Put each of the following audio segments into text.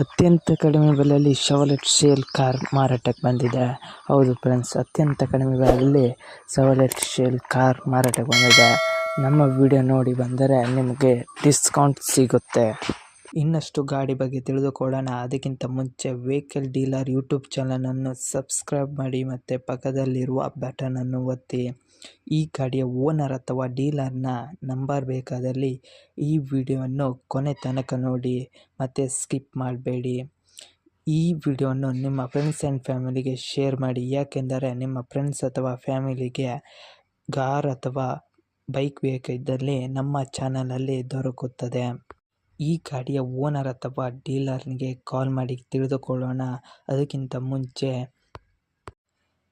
ಅತ್ಯಂತ ಕಡಿಮೆ ಬೆಲೆಯಲ್ಲಿ ಶವಲೆಟ್ ಶೇಲ್ ಕಾರ್ ಮಾರಾಟಕ್ಕೆ ಬಂದಿದೆ. ಹೌದು ಫ್ರೆಂಡ್ಸ್ ಅತ್ಯಂತ ಕಡಿಮೆ ಬೆಲೆಯಲ್ಲಿ ಶವಲೆಟ್ ಶೇಲ್ ಕಾರ್ ಮಾರಾಟಕ್ಕೆ ಬಂದಿದೆ. ನಮ್ಮ ವಿಡಿಯೋ ನೋಡಿ ಬಂದರೆ ನಿಮಗೆ ಡಿಸ್ಕೌಂಟ್ ಸಿಗುತ್ತೆ. ಇನ್ನಷ್ಟು ಗಾಡಿ ಬಗ್ಗೆ ತಿಳಿದುಕೊಳ್ಳೋಣ. ಅದಕ್ಕಿಂತ ಮುಂಚೆ ವೆಹಿಕಲ್ ಡೀಲರ್ ಯೂಟ್ಯೂಬ್ ಚಾನಲನ್ನು ಸಬ್ಸ್ಕ್ರೈಬ್ ಮಾಡಿ ಮತ್ತು ಪಕ್ಕದಲ್ಲಿರುವ ಬಟನನ್ನು ಒತ್ತಿ. ಈ ಗಾಡಿಯ ಓನರ್ ಅಥವಾ ಡೀಲರ್ನ ನಂಬರ್ ಬೇಕಾದಲ್ಲಿ ಈ ವಿಡಿಯೋವನ್ನು ಕೊನೆ ತನಕ ನೋಡಿ ಮತ್ತು ಸ್ಕಿಪ್ ಮಾಡಬೇಡಿ. ಈ ವಿಡಿಯೋವನ್ನು ನಿಮ್ಮ ಫ್ರೆಂಡ್ಸ್ ಆ್ಯಂಡ್ ಫ್ಯಾಮಿಲಿಗೆ ಶೇರ್ ಮಾಡಿ. ಯಾಕೆಂದರೆ ನಿಮ್ಮ ಫ್ರೆಂಡ್ಸ್ ಅಥವಾ ಫ್ಯಾಮಿಲಿಗೆ ಕಾರ್ ಅಥವಾ ಬೈಕ್ ಬೇಕಿದ್ದಲ್ಲಿ ನಮ್ಮ ಚಾನಲಲ್ಲಿ ದೊರಕುತ್ತದೆ. ಈ ಗಾಡಿಯ ಓನರ್ ಅಥವಾ ಡೀಲರ್ನಿಗೆ ಕಾಲ್ ಮಾಡಿ ತಿಳಿದುಕೊಳ್ಳೋಣ. ಅದಕ್ಕಿಂತ ಮುಂಚೆ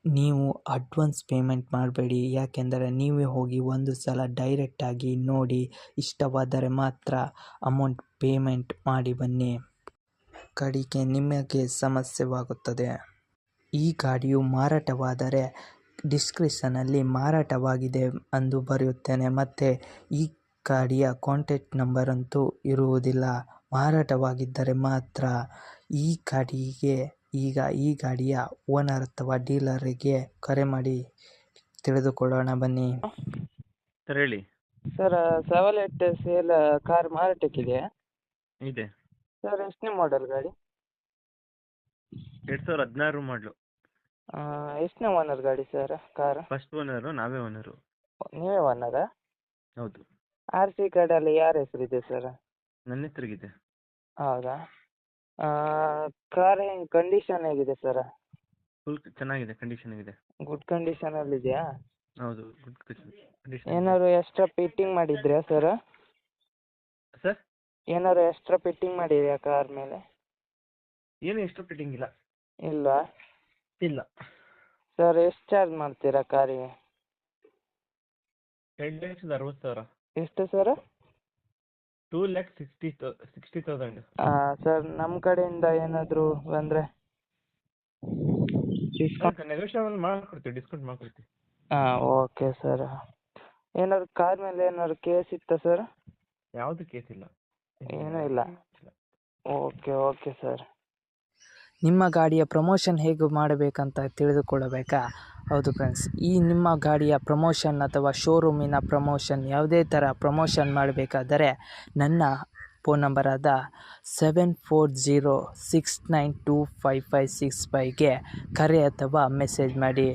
ನೀವು ಅಡ್ವಾನ್ಸ್ ಪೇಮೆಂಟ್ ಮಾಡಬೇಡಿ. ಯಾಕೆಂದರೆ ನೀವೇ ಹೋಗಿ ಒಂದು ಸಲ ಡೈರೆಕ್ಟಾಗಿ ನೋಡಿ. ಇಷ್ಟವಾದರೆ ಮಾತ್ರ ಅಮೌಂಟ್ ಪೇಮೆಂಟ್ ಮಾಡಿ ಬನ್ನಿ. ಕಡೆಗೆ ನಿಮಗೆ ಸಮಸ್ಯೆವಾಗುತ್ತದೆ. ಈ ಗಾಡಿಯು ಮಾರಾಟವಾದರೆ ಡಿಸ್ಕ್ರಿಪ್ಷನಲ್ಲಿ ಮಾರಾಟವಾಗಿದೆ ಎಂದು ಬರೆಯುತ್ತೇನೆ. ಮತ್ತು ಈ ಗಾಡಿಯ ಕಾಂಟ್ಯಾಕ್ಟ್ ನಂಬರ್ ಅಂತೂ ಇರುವುದಿಲ್ಲ. ಮಾರಾಟವಾಗಿದ್ದರೆ ಮಾತ್ರ ಈ ಗಾಡಿಗೆ ಈಗ ಈ ಗಾಡಿಯ ಓನರ್ ಅಥವಾ ಡೀಲರಿಗೆ ಕರೆ ಮಾಡಿ ತಿಳಿದುಕೊಳ್ಳೋಣ. ಬನ್ನಿ. ಸರ್ ಹೇಳಿ. ಸರ್ ಸೆವೆಲೆಟ್ ಸೇಲ್ ಕಾರ್ ಮಾರಾಟಕ್ಕಿದೆ. ಇದೆ. ಸರ್ ಎಷ್ಟನೇ ಮಾಡೆಲ್ ಗಾಡಿ? ಎರಡು ಸಾವಿರದ ಹದಿನಾರು ಮಾಡಲು ಎಷ್ಟನೇ ಓನರ್ ಗಾಡಿ ಸರ್ ಕಾರ್? ಫಸ್ಟ್ ಓನರು ನಾವೇ ಓನರು ನೀವೇ ಓನರಾ ಹೌದು. ಆರ್ ಸಿ ಕಾರ್ಡಲ್ಲಿ ಯಾರ ಹೆಸರಿದೆ ಸರ್ ನನ್ನ ಹೆಸರಿಗಿದೆ. ಹೌದಾ? ಕಾರ್ ಹೆಂಗೆ ಕಂಡೀಷನ್ ಹೇಗಿದೆ ಸರ್ ಫುಲ್ ಚೆನ್ನಾಗಿದೆ ಕಂಡೀಷನ್ ಇದೆ. ಗುಡ್ ಕಂಡೀಷನಲ್ಲಿದೆಯಾ ಹೌದು ಗುಡ್ ಕಂಡೀಷನ್ ಏನಾದ್ರು ಎಕ್ಸ್ಟ್ರಾ ಫಿಟ್ಟಿಂಗ್ ಮಾಡಿದ್ರಾ ಸರ್ ಸರ್ ಏನಾದ್ರು ಎಕ್ಸ್ಟ್ರಾ ಫಿಟ್ಟಿಂಗ್ ಮಾಡಿದ್ಯಾ ಕಾರ್ ಮೇಲೆ? ಏನು ಎಷ್ಟು ಫಿಟ್ಟಿಂಗ್ ಇಲ್ಲ. ಇಲ್ಲ ಇಲ್ಲ. ಸರ್ ಎಷ್ಟು ಚಾರ್ಜ್ ಮಾಡ್ತೀರಾ ಕಾರಿಗೆ ಎರಡು ಲಕ್ಷದ ಅರವತ್ತು ಸಾವಿರ. ಎಷ್ಟು sir? Two lakh sixty sixty thousand sir ನಮ್ಮ ಕಡೆಯಿಂದ ಏನಾದರೂ ಬಂದರೆ ಡಿಸ್ಕೌಂಟ್ ನೆಗೋಷಿಯೇಬಲ್ ಮಾಡ್ಕೊಡ್ತೀವಿ ಡಿಸ್ಕೌಂಟ್ ಮಾಡ್ಕೊಡ್ತೀವಿ. ಹಾಂ ಓಕೆ ಸರ್. ಏನಾದ್ರು ಕಾರ್ ಮೇಲೆ ಏನಾದ್ರು ಕೇಸ್ ಇತ್ತಾ ಸರ್? ಯಾವುದು ಕೇಸ್ ಇಲ್ಲ. ಏನೂ ಇಲ್ಲ. Okay okay sir. ನಿಮ್ಮ ಗಾಡಿಯ ಪ್ರಮೋಷನ್ ಹೇಗೆ ಮಾಡಬೇಕಂತ ತಿಳಿದುಕೊಳ್ಳಬೇಕಾ? ಹೌದು ಫ್ರೆಂಡ್ಸ್, ಈ ನಿಮ್ಮ ಗಾಡಿಯ ಪ್ರಮೋಷನ್ ಅಥವಾ ಶೋರೂಮಿನ ಪ್ರಮೋಷನ್ ಯಾವುದೇ ಥರ ಪ್ರಮೋಷನ್ ಮಾಡಬೇಕಾದರೆ ನನ್ನ phone ನಂಬರಾದ seven four zero six nine two five five six ಫೈಗೆ ಕರೆ ಅಥವಾ ಮೆಸೇಜ್ ಮಾಡಿ.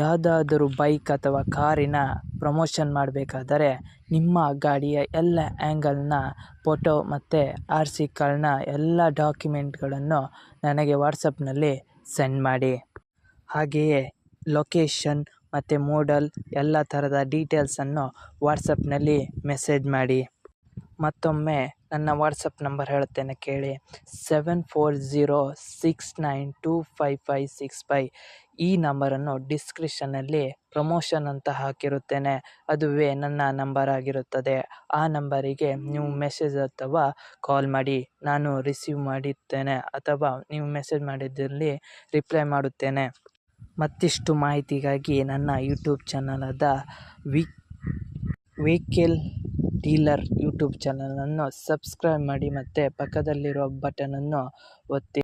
ಯಾವುದಾದರೂ ಬೈಕ್ ಅಥವಾ ಕಾರಿನ ಪ್ರಮೋಷನ್ ಮಾಡಬೇಕಾದರೆ ನಿಮ್ಮ ಗಾಡಿಯ ಎಲ್ಲ ಆ್ಯಂಗಲ್ನ ಫೋಟೋ ಮತ್ತು ಆರ್ ಸಿ ಕಾರ್ಡ್ನ ಎಲ್ಲ ಡಾಕ್ಯುಮೆಂಟ್ಗಳನ್ನು ನನಗೆ ವಾಟ್ಸಪ್ನಲ್ಲಿ ಸೆಂಡ್ ಮಾಡಿ. ಹಾಗೆಯೇ ಲೊಕೇಶನ್ ಮತ್ತು ಮೋಡಲ್ ಎಲ್ಲ ಥರದ ಡೀಟೇಲ್ಸನ್ನು ವಾಟ್ಸಪ್ನಲ್ಲಿ ಮೆಸೇಜ್ ಮಾಡಿ. ಮತ್ತೊಮ್ಮೆ ನನ್ನ ವಾಟ್ಸಪ್ ನಂಬರ್ ಹೇಳುತ್ತೇನೆ ಕೇಳಿ. Seven four zero six nine two five five six five. ಈ ನಂಬರನ್ನು ಡಿಸ್ಕ್ರಿಪ್ಷನಲ್ಲಿ ಪ್ರಮೋಷನ್ ಅಂತ ಹಾಕಿರುತ್ತೇನೆ. ಅದುವೇ ನನ್ನ ನಂಬರ್ ಆಗಿರುತ್ತದೆ. ಆ ನಂಬರಿಗೆ ನೀವು ಮೆಸೇಜ್ ಅಥವಾ ಕಾಲ್ ಮಾಡಿ. ನಾನು ರಿಸೀವ್ ಮಾಡುತ್ತೇನೆ ಅಥವಾ ನೀವು ಮೆಸೇಜ್ ಮಾಡಿದ್ದರಲ್ಲಿ ರಿಪ್ಲೈ ಮಾಡುತ್ತೇನೆ. ಮತ್ತಿಷ್ಟು ಮಾಹಿತಿಗಾಗಿ ನನ್ನ ಯೂಟ್ಯೂಬ್ ಚಾನಲಾದ ವಿ ವೆಹಿಕಲ್ ಡೀಲರ್ ಯೂಟ್ಯೂಬ್ ಚಾನಲನ್ನು ಸಬ್ಸ್ಕ್ರೈಬ್ ಮಾಡಿ ಮತ್ತು ಪಕ್ಕದಲ್ಲಿರುವ ಬಟನನ್ನು ಒತ್ತಿ